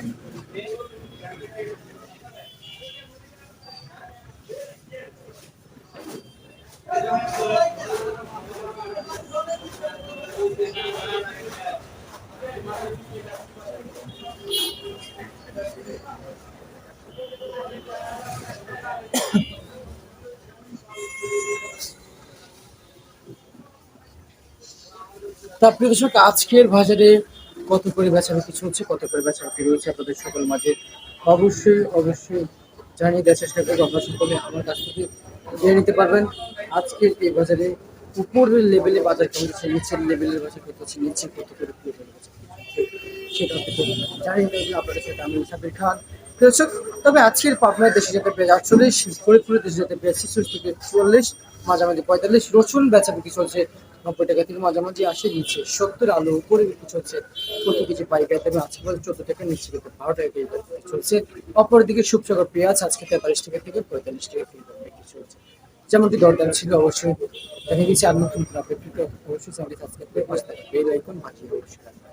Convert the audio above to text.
তা প্রিয় দর্শক আজকের বাজারে কত করে বেচা বিক্রি চলছে কত করে বেচা বিক্রি রয়েছে আপনাদের সকল মাঝে অবশ্যই অবশ্যই জানিয়ে দেওয়ার চেষ্টা করব। আপনারা সকলে আমার কাছ থেকে জেনে নিতে পারবেন আজকের এই বাজারে উপরের লেভেলে বাজার কেমন হচ্ছে, নিচের লেভেলের বাজার হচ্ছে, নিচে কত করে সেটা দেবেন আপনাদের সাথে আমি সাবির খান। তবে আজকের পাবনার দেশে যেতে পেয়ে আটচল্লিশ, ফরিদপুরে দেশে যেতে পেয়ে ছেচল্লিশ থেকে মাঝামাঝি পঁয়তাল্লিশ, রসুন বেচা বিক্রি চলছে নব্বই টাকা থেকে মাঝামাঝি আসে নিচে। সত্তর আলু উপরে বিক্রি চলছে। প্রতি কেজি পাইকারি দামে আজকে বলে চোদ্দ টাকা নিচে কিন্তু বারো টাকা কেজি বিক্রি চলছে। অপরদিকে সুপসাগর পেঁয়াজ আজকে তেতাল্লিশ টাকা থেকে পঁয়তাল্লিশ টাকা কেজি বিক্রি চলছে। যেমনটি দরদাম ছিল অবশ্যই। দেখা গেছে আর নতুন অবশ্যই আজকে পাশে থাকা বেল আইকন অবশ্যই।